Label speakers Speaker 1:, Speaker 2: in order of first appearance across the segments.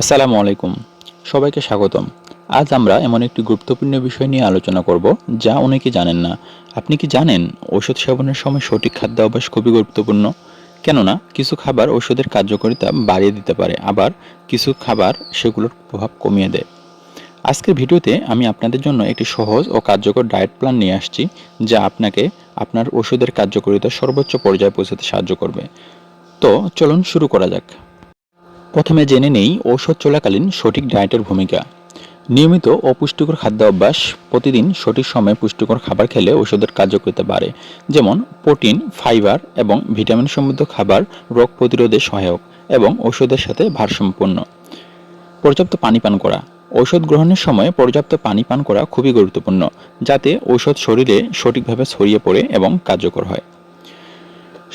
Speaker 1: আসসালামু আলাইকুম। সবাইকে স্বাগতম। আজ আমরা এমন একটি গুরুত্বপূর্ণ বিষয় নিয়ে আলোচনা করব, যা অনেকে জানেন না। আপনি কি জানেন ওষুধ সেবনের সময় সঠিক খাদ্যাভ্যাস খুবই গুরুত্বপূর্ণ? কেননা, কিছু খাবার ওষুধের কার্যকারিতা বাড়িয়ে দিতে পারে, আবার কিছু খাবার সেগুলোর প্রভাব কমিয়ে দেয়। আজকের ভিডিওতে আমি আপনাদের জন্য একটি সহজ ও কার্যকর ডায়েট প্ল্যান নিয়ে আসছি, যা আপনাকে আপনার ওষুধের কার্যকারিতা সর্বোচ্চ পর্যায়ে পৌঁছাতে সাহায্য করবে। তো চলুন শুরু করা যাক। প্রথমে জেনে নেই ঔষধ চলাকালীন সঠিক ডায়েটের ভূমিকা। নিয়মিত ও পুষ্টিকর খাদ্য অভ্যাস প্রতিদিন সঠিক সময়ে পুষ্টিকর খাবার খেলে ওষুধের কার্যকারিতা বাড়ে, যেমন প্রোটিন, ফাইবার এবং ভিটামিন সমৃদ্ধ খাবার রোগ প্রতিরোধে সহায়ক এবং ওষুধের সাথে ভারসাম্যপূর্ণ। পর্যাপ্ত পানি পান করা। ঔষধ গ্রহণের সময় পর্যাপ্ত পানি পান করা খুবই গুরুত্বপূর্ণ, যাতে ঔষধ শরীরে সঠিকভাবে ছড়িয়ে পড়ে এবং কার্যকর হয়।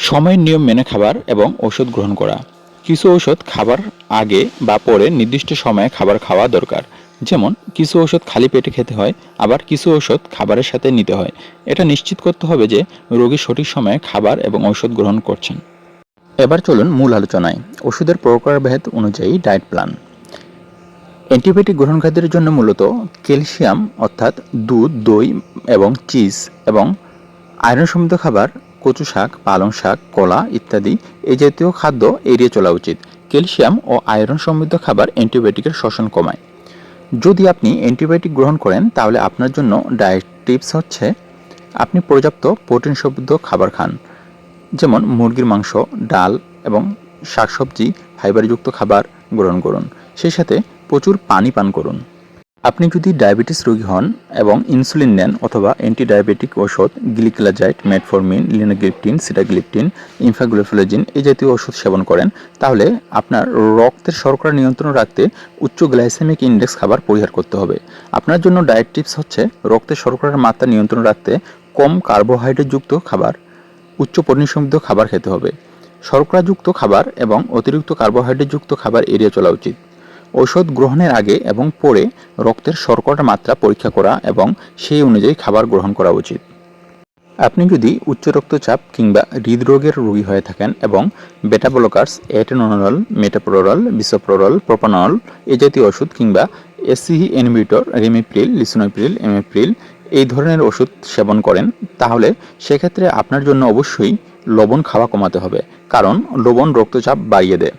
Speaker 1: সময়ের নিয়ম মেনে খাবার এবং ওষুধ গ্রহণ করা। কিছু ঔষধ খাবার আগে বা পরে নির্দিষ্ট সময়ে খাবার খাওয়া দরকার। যেমন, কিছু ওষুধ খালি পেটে খেতে হয়, আবার কিছু ওষুধ খাবারের সাথে নিতে হয়। এটা নিশ্চিত করতে হবে যে, রোগী সঠিক সময়ে খাবার এবং ঔষধ গ্রহণ করছেন। এবার চলুন মূল আলোচনায়। ওষুধের প্রকারভেদ অনুযায়ী ডায়েট প্ল্যান। অ্যান্টিবায়োটিক গ্রহণকারীদের জন্য মূলত ক্যালসিয়াম, অর্থাৎ দুধ, দই এবং চিজ এবং আয়রন সমৃদ্ধ খাবার কচু শাক, পালং শাক, কলা ইত্যাদি এই জাতীয় খাদ্য এড়িয়ে চলা উচিত। ক্যালসিয়াম ও আয়রন সমৃদ্ধ খাবার অ্যান্টিবায়োটিকের শোষণ কমায়। যদি আপনি অ্যান্টিবায়োটিক গ্রহণ করেন, তাহলে আপনার জন্য ডায়েট টিপস হচ্ছে, আপনি পর্যাপ্ত প্রোটিন সমৃদ্ধ খাবার খান। যেমন মুরগির মাংস, ডাল এবং শাকসবজি, ফাইবারযুক্ত খাবার গ্রহণ করুন। সেই সাথে প্রচুর পানি পান করুন। আপনি যদি ডায়াবেটিস রোগী হন এবং ইনসুলিন নেন অথবা অ্যান্টি ডায়াবেটিক ওষুধ gliclazide metformin linagliptin sitagliptin empagliflozin এই জাতীয় ওষুধ সেবন করেন, তাহলে আপনার রক্তের শর্করা নিয়ন্ত্রণ রাখতে উচ্চ গ্লাইসেমিক ইন্ডেক্স খাবার পরিহার করতে হবে। আপনার জন্য ডায়েট টিপস হচ্ছে রক্তের শর্করার মাত্রা নিয়ন্ত্রণ রাখতে কম কার্বোহাইড্রেটযুক্ত খাবার, উচ্চ পরিসমৃদ্ধ খাবার খেতে হবে। শর্করাযুক্ত খাবার এবং অতিরিক্ত কার্বোহাইড্রেটযুক্ত খাবার এড়িয়ে চলা উচিত। ঔষধ গ্রহণের আগে এবং পরে রক্তের শর্করার মাত্রা পরীক্ষা করা এবং সেই অনুযায়ী খাবার গ্রহণ করা উচিত। আপনি যদি উচ্চ রক্তচাপ কিংবা হৃদরোগের রোগী হয়ে থাকেন এবং বেটা ব্লকার্স মেটাপ্রোরল বিসোপ্রোরল প্রোপানল এই জাতীয় ওষুধ কিংবা এসিহি এনভিটর রেমিপ্রিল লিসোনোপ্রিল এমিপ্রিল এই ধরনের ওষুধ সেবন করেন, তাহলে সেক্ষেত্রে আপনার জন্য অবশ্যই লবণ খাওয়া কমাতে হবে, কারণ লবণ রক্তচাপ বাড়িয়ে দেয়।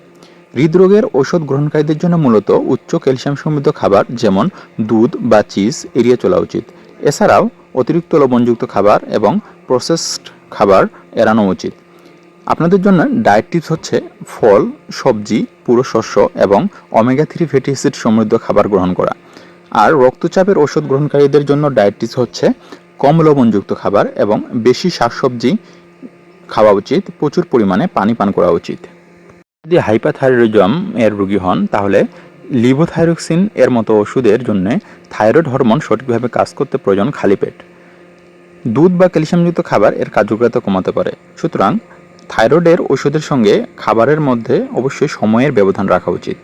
Speaker 1: হৃদরোগের ঔষধ গ্রহণকারীদের জন্য মূলত উচ্চ ক্যালসিয়াম সমৃদ্ধ খাবার যেমন দুধ বা চিজ এড়িয়ে চলা উচিত। এছাড়াও অতিরিক্ত লবণযুক্ত খাবার এবং প্রসেসড খাবার এড়ানো উচিত। আপনাদের জন্য ডায়েট টিপস হচ্ছে ফল, সবজি, পুরো শস্য এবং অমেগা থ্রি ফ্যাটি অ্যাসিড সমৃদ্ধ খাবার গ্রহণ করা। আর রক্তচাপের ওষুধ গ্রহণকারীদের জন্য ডায়েট টিপস হচ্ছে কম লবণযুক্ত খাবার এবং বেশি শাকসবজি খাওয়া উচিত, প্রচুর পরিমাণে পানি পান করা উচিত। যদি হাইপাথাইরয়েডিজম এর রোগী হন, তাহলে লিভোথাইরক্সিন এর মতো ওষুধের জন্য থাইরয়েড হরমোন সঠিকভাবে কাজ করতে প্রয়োজন খালি পেট। দুধ বা ক্যালসিয়ামযুক্ত খাবার এর কার্যকারিতা কমাতে পারে। সুতরাং থাইরয়েডের ওষুধের সঙ্গে খাবারের মধ্যে অবশ্যই সময়ের ব্যবধান রাখা উচিত।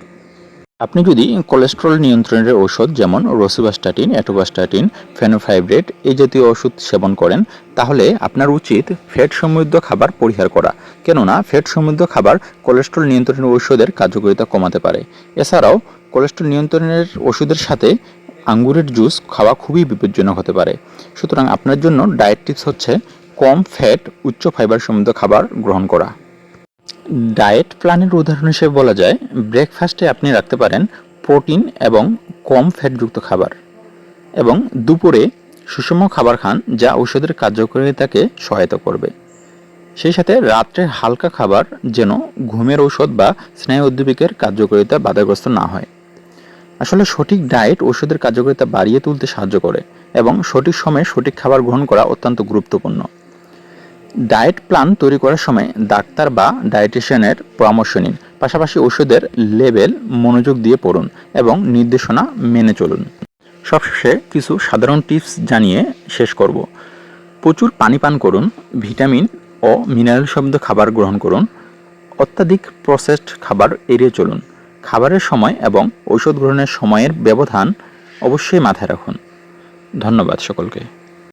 Speaker 1: আপনি যদি কোলেস্ট্রল নিয়ন্ত্রণের ঔষধ যেমন রসিবাস্টাটিন অ্যাটোবাস্টাটিন ফেনোফাইব্রেট এই জাতীয় ওষুধ সেবন করেন, তাহলে আপনার উচিত ফ্যাট সমৃদ্ধ খাবার পরিহার করা। কেননা ফ্যাট সমৃদ্ধ খাবার কোলেস্ট্রল নিয়ন্ত্রণের ঔষধের কার্যকারিতা কমাতে পারে। এছাড়াও কোলেস্ট্রল নিয়ন্ত্রণের ওষুধের সাথে আঙ্গুরের জুস খাওয়া খুবই বিপজ্জনক হতে পারে। সুতরাং আপনার জন্য ডায়েট টিপস হচ্ছে কম ফ্যাট উচ্চ ফাইবার সমৃদ্ধ খাবার গ্রহণ করা। ডায়েট প্ল্যানের উদাহরণ হিসেবে বলা যায়, ব্রেকফাস্টে আপনি রাখতে পারেন প্রোটিন এবং কম ফ্যাটযুক্ত খাবার এবং দুপুরে সুষম খাবার খান যা ঔষধের কার্যকারিতাকে সহায়তা করবে। সেই সাথে রাত্রে হালকা খাবার যেন ঘুমের ঔষধ বা স্নায়ু উদ্দীপকের কার্যকারিতা বাধাগ্রস্ত না হয়। আসলে সঠিক ডায়েট ওষুধের কার্যকারিতা বাড়িয়ে তুলতে সাহায্য করে এবং সঠিক সময়ে সঠিক খাবার গ্রহণ করা অত্যন্ত গুরুত্বপূর্ণ। ডায়েট প্ল্যান তৈরি করার সময় ডাক্তার বা ডায়েটিশিয়ানের পরামর্শ নিন। পাশাপাশি ওষুধের লেবেল মনোযোগ দিয়ে পড়ুন এবং নির্দেশনা মেনে চলুন। সবশেষে কিছু সাধারণ টিপস জানিয়ে শেষ করব। প্রচুর পানি পান করুন, ভিটামিন ও মিনারেল শব্দ খাবার গ্রহণ করুন, অত্যাধিক প্রসেসড খাবার এড়িয়ে চলুন। খাবারের সময় এবং ঔষধ গ্রহণের সময়ের ব্যবধান অবশ্যই মাথায় রাখুন। ধন্যবাদ সকলকে।